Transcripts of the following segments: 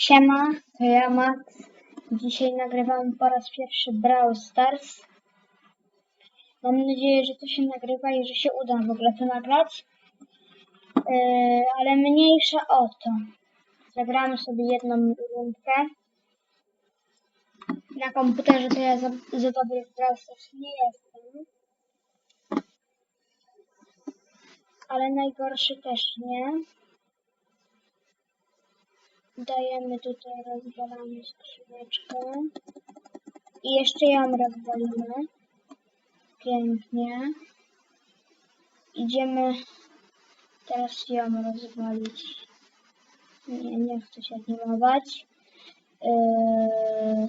Siema, to ja Max. Dzisiaj nagrywamy po raz pierwszy Brawl Stars. Mam nadzieję, że to się nagrywa i że się uda w ogóle to nagrać. Yy, ale mniejsza o to. Zagramy sobie jedną rundkę. Na komputerze to ja za, za dobry w Brawl Stars nie jestem. Ale najgorszy też nie. Dajemy tutaj, rozwalamy skrzyneczkę. I jeszcze ją rozwalimy. Pięknie. Idziemy teraz ją rozwalić. Nie, nie chcę się animować. Yy...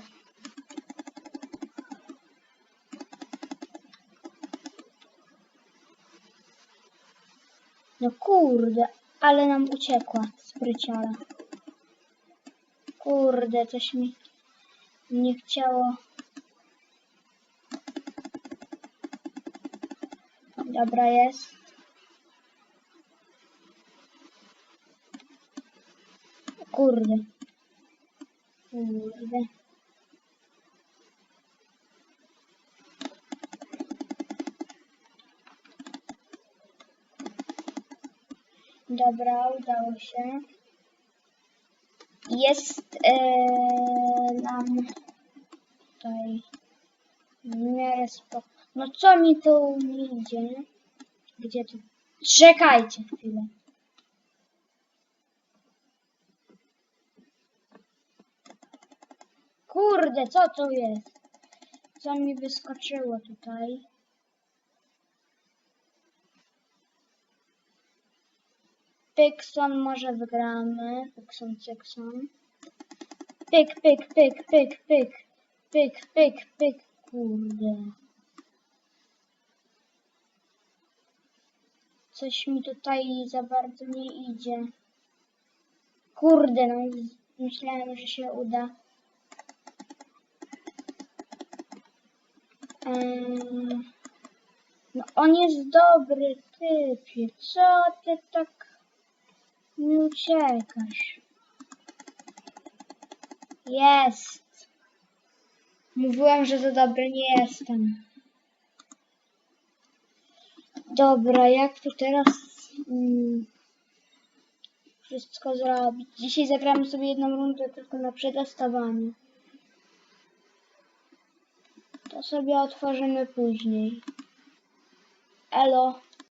No kurde, ale nam uciekła spryciara. Kurde, coś mi nie chciało. Dobra jest. Kurde. Kurde. Dobra, udało się jest e, nam tutaj w miarę spoko. No co mi tu idzie? Gdzie tu? Czekajcie chwilę. Kurde, co to jest? Co mi wyskoczyło tutaj? Pykson może wygramy. Pykson, cykson. Pyk, pyk, pyk, pyk, pyk. Pyk, pyk, pyk. Kurde. Coś mi tutaj za bardzo nie idzie. Kurde, no myślałem, że się uda. Eee, no on jest dobry, typie. Co ty tak nie uciekasz. Jest. Mówiłem, że za dobry nie jestem. Dobra, jak tu teraz mm, wszystko zrobić? Dzisiaj zagramy sobie jedną rundę tylko na przetestowanie. To sobie otworzymy później. Elo.